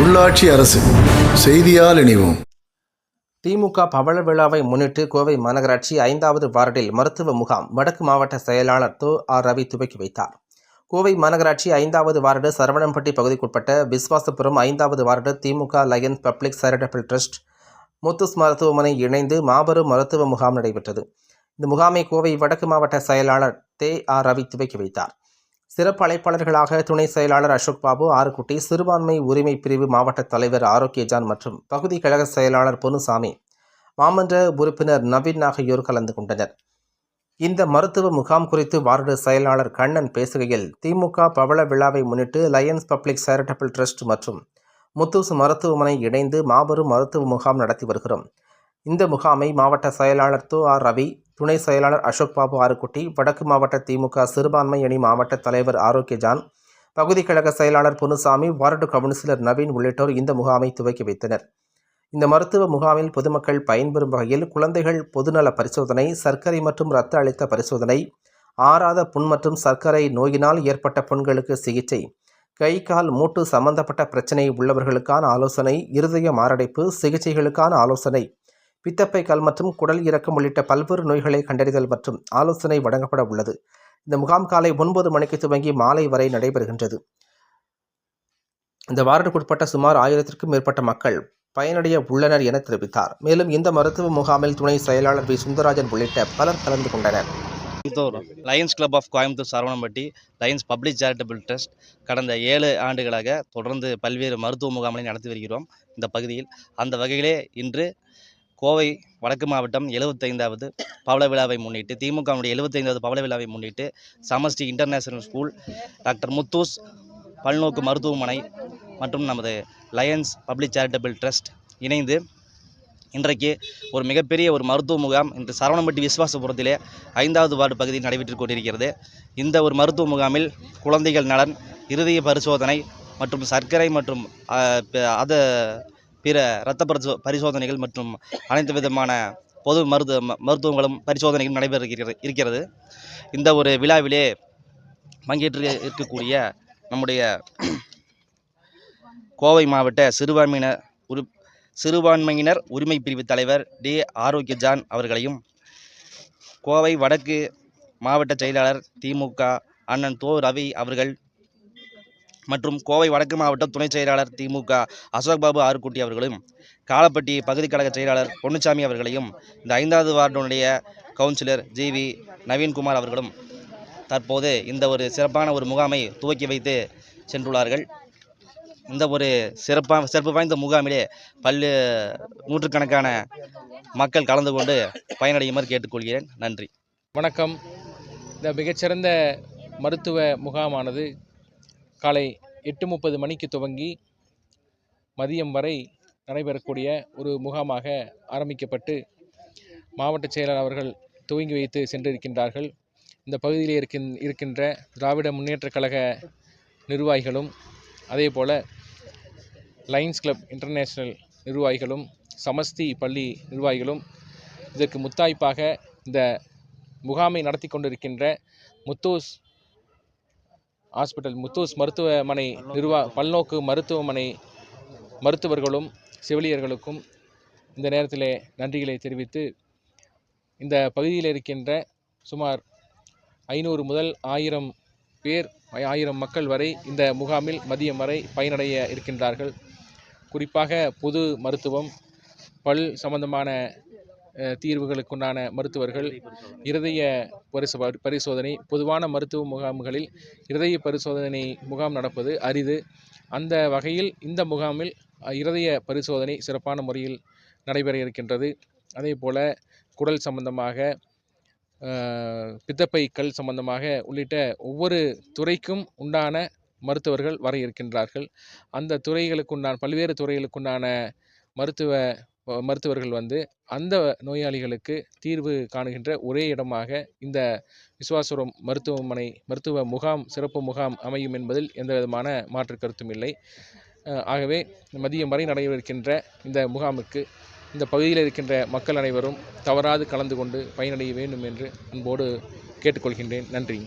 உள்ளாட்சி அரசு செய்தியால் இணைவோம். திமுக பவள விழாவை முன்னிட்டு கோவை மாநகராட்சி ஐந்தாவது வார்டில் மருத்துவ முகாம் வடக்கு மாவட்ட செயலாளர் தோ. ஆர். ரவி துவக்கி வைத்தார். கோவை மாநகராட்சி ஐந்தாவது வார்டு சரவணம்பட்டி பகுதிக்குட்பட்ட விஸ்வாசபுரம் ஐந்தாவது ward DMK Lions Public Charitable Trust Muthus மருத்துவமனை இணைந்து மாபெரும் மருத்துவ முகாம் நடைபெற்றது. இந்த முகாமை கோவை வடக்கு மாவட்ட செயலாளர் தே. ஆர். ரவி துவக்கி வைத்தார். சிறப்பு அழைப்பாளர்களாக துணை செயலாளர் அசோக் பாபு ஆறுக்குட்டி சிறுபான்மை உரிமை பிரிவு மாவட்ட தலைவர் ஆரோக்கியஜான் மற்றும் பகுதி கழக செயலாளர் பொன்னுசாமி மாமன்ற உறுப்பினர் நவீன் ஆகியோர் கலந்து கொண்டனர். இந்த மருத்துவ முகாம் குறித்து வார்டு செயலாளர் கண்ணன் பேசுகையில் திமுக பவள விழாவை முன்னிட்டு லயன்ஸ் பப்ளிக் சேரிட்டபிள் ட்ரஸ்ட் மற்றும் முத்தூஸ் மருத்துவமனை இணைந்து மாபெரும் மருத்துவ முகாம் நடத்தி வருகிறோம். இந்த முகாமை மாவட்ட செயலாளர் து ஆர் ரவி துணை செயலாளர் அசோக் பாபு ஆறுக்குட்டி வடக்கு மாவட்ட திமுக சிறுபான்மை அணி மாவட்ட தலைவர் ஆரோக்கியஜான் பகுதி கழக செயலாளர் பொன்னுசாமி வார்டு கவுன்சிலர் நவீன் உள்ளிட்டோர் இந்த முகாமை துவக்கி வைத்தனர். இந்த மருத்துவ முகாமில் பொதுமக்கள் பயன்பெறும் வகையில் குழந்தைகள் பொதுநல பரிசோதனை சர்க்கரை மற்றும் இரத்த அழுத்த பரிசோதனை ஆறாத புண் மற்றும் சர்க்கரை நோயினால் ஏற்பட்ட புண்களுக்கு சிகிச்சை கை கால் மூட்டு சம்பந்தப்பட்ட பிரச்சனை உள்ளவர்களுக்கான ஆலோசனை இருதய மாரடைப்பு சிகிச்சைகளுக்கான ஆலோசனை பித்தப்பை கல் மற்றும் குடல் இறக்கம் உள்ளிட்ட பல்வேறு நோய்களை கண்டறிதல் மற்றும் ஆலோசனை வழங்கப்பட உள்ளது. இந்த முகாம் காலை ஒன்பது மணிக்கு துவங்கி மாலை வரை நடைபெறுகின்றது. இந்த வார்டுக்குட்பட்ட சுமார் ஆயிரத்திற்கும் மேற்பட்ட மக்கள் பயனடைய உள்ளனர் என தெரிவித்தார். மேலும் இந்த மருத்துவ முகாமில் துணை செயலாளர் வி. சுந்தரராஜன் உள்ளிட்ட பலர் கலந்து கொண்டனர். Lions Club of Coimbatore Saravanampatti Lions Public Charitable Trust கடந்த ஏழு ஆண்டுகளாக தொடர்ந்து பல்வேறு மருத்துவ முகாம்களை நடத்தி வருகிறோம். இந்த பகுதியில் அந்த வகையிலே இன்று கோவை வடக்கு மாவட்டம் எழுபத்தைந்தாவது பவள விழாவை முன்னிட்டு திமுகவுடைய எழுபத்தைந்தாவது பவள விழாவை முன்னிட்டு Samasti international school doctor Muthus பல்நோக்கு மருத்துவமனை மற்றும் நமது லயன்ஸ் பப்ளிக் சேரிட்டபிள் ட்ரஸ்ட் இணைந்து இன்றைக்கு ஒரு மிகப்பெரிய ஒரு மருத்துவ முகாம் இன்று சரவணம்பட்டி விசுவாசபுரத்திலே ஐந்தாவது வார்டு பகுதியில் நடைபெற்று கொண்டிருக்கிறது. இந்த ஒரு மருத்துவ முகாமில் குழந்தைகள் நலன் இருதய பரிசோதனை மற்றும் சர்க்கரை மற்றும் அத பிற இரத்த பரிசோ பரிசோதனைகள் மற்றும் அனைத்து விதமான பொது மருத்துவ ம- மருத்துவங்களும் பரிசோதனைகளும் நடைபெற இருக்கிறது. இந்த ஒரு விழாவிலே பங்கேற்று இருக்கக்கூடிய நம்முடைய கோவை மாவட்ட சிறுபான்மையினர் உரு சிறுபான்மையினர் உரிமை பிரிவு தலைவர் டி. ஆரோக்கிய ஜான் அவர்களையும் கோவை வடக்கு மாவட்ட செயலாளர் திமுக அண்ணன் தோ. ரவி அவர்கள் மற்றும் கோவை வடக்கு மாவட்ட துணை செயலாளர் திமுக அசோக் பாபு ஆறுக்குட்டி அவர்களும் காலப்பட்டி பகுதி கழக செயலாளர் பொன்னுச்சாமி அவர்களையும் இந்த ஐந்தாவது வார்டுடைய கவுன்சிலர் ஜி வி நவீன்குமார் அவர்களும் தற்போது இந்த ஒரு சிறப்பான ஒரு முகாமை துவக்கி வைத்து சென்றுள்ளார்கள். இந்த ஒரு சிறப்பாக சிறப்பு வாய்ந்த முகாமிலே பல்லு நூற்றுக்கணக்கான மக்கள் கலந்து கொண்டு பயனடையுமாறு கேட்டுக்கொள்கிறேன். நன்றி. வணக்கம். இந்த மிகச்சிறந்த மருத்துவ முகாமானது காலை எட்டு முப்பது மணிக்கு துவங்கி மதியம் வரை நடைபெறக்கூடிய ஒரு முகாமாக ஆரம்பிக்கப்பட்டு மாவட்ட செயலர் அவர்கள் துவங்கி வைத்து சென்றிருக்கின்றார்கள். இந்த பகுதியில் இருக்கின் இருக்கின்ற திராவிட முன்னேற்ற கழக நிர்வாகிகளும் அதே போல் லைன்ஸ் கிளப் இன்டர்நேஷ்னல் நிர்வாகிகளும் சமஸ்தி பள்ளி நிர்வாகிகளும் இதற்கு முத்தாய்ப்பாக இந்த முகாமை நடத்தி கொண்டிருக்கின்ற முத்தூஸ் ஹாஸ்பிட்டல் முத்தூஸ் மருத்துவமனை நிர்வா பல்நோக்கு மருத்துவமனை மருத்துவர்களும் செவிலியர்களுக்கும் இந்த நேரத்திலே நன்றிகளை தெரிவித்து இந்த பகுதியில் இருக்கின்ற சுமார் ஐநூறு முதல் ஆயிரம் பேர் ஆயிரம் மக்கள் வரை இந்த முகாமில் மதியம் வரை பயனடைய இருக்கின்றார்கள். குறிப்பாக பொது மருத்துவம் பல் சம்பந்தமான தீர்வுகளுக்குண்டான மருத்துவர்கள் இருதய பரிசு பரிசோதனை பொதுவான மருத்துவ முகாம்களில் இருதய பரிசோதனை முகாம் நடப்பது அரிது. அந்த வகையில் இந்த முகாமில் இருதய பரிசோதனை சிறப்பான முறையில் நடைபெற இருக்கின்றது. அதே போல் குடல் சம்பந்தமாக பித்தப்பை கல் சம்பந்தமாக உள்ளிட்ட ஒவ்வொரு துறைக்கும் உண்டான மருத்துவர்கள் வர இருக்கின்றார்கள். அந்த துறைகளுக்குண்டான பல்வேறு துறைகளுக்குண்டான மருத்துவ மருத்துவர்கள் வந்து அந்த நோயாளிகளுக்கு தீர்வு காணுகின்ற ஒரே இடமாக இந்த விசுவாசுரம் மருத்துவமனை மருத்துவ முகாம் சிறப்பு முகாம் அமையும் என்பதில் எந்த விதமான மாற்று கருத்தும் இல்லை. ஆகவே மதியம் வரை நடைபெறுகின்ற இந்த முகாமுக்கு இந்த பகுதியில் இருக்கின்ற மக்கள் அனைவரும் தவறாது கலந்து கொண்டு பயனடைய வேண்டும் என்று அன்போடு கேட்டுக்கொள்கின்றேன். நன்றி.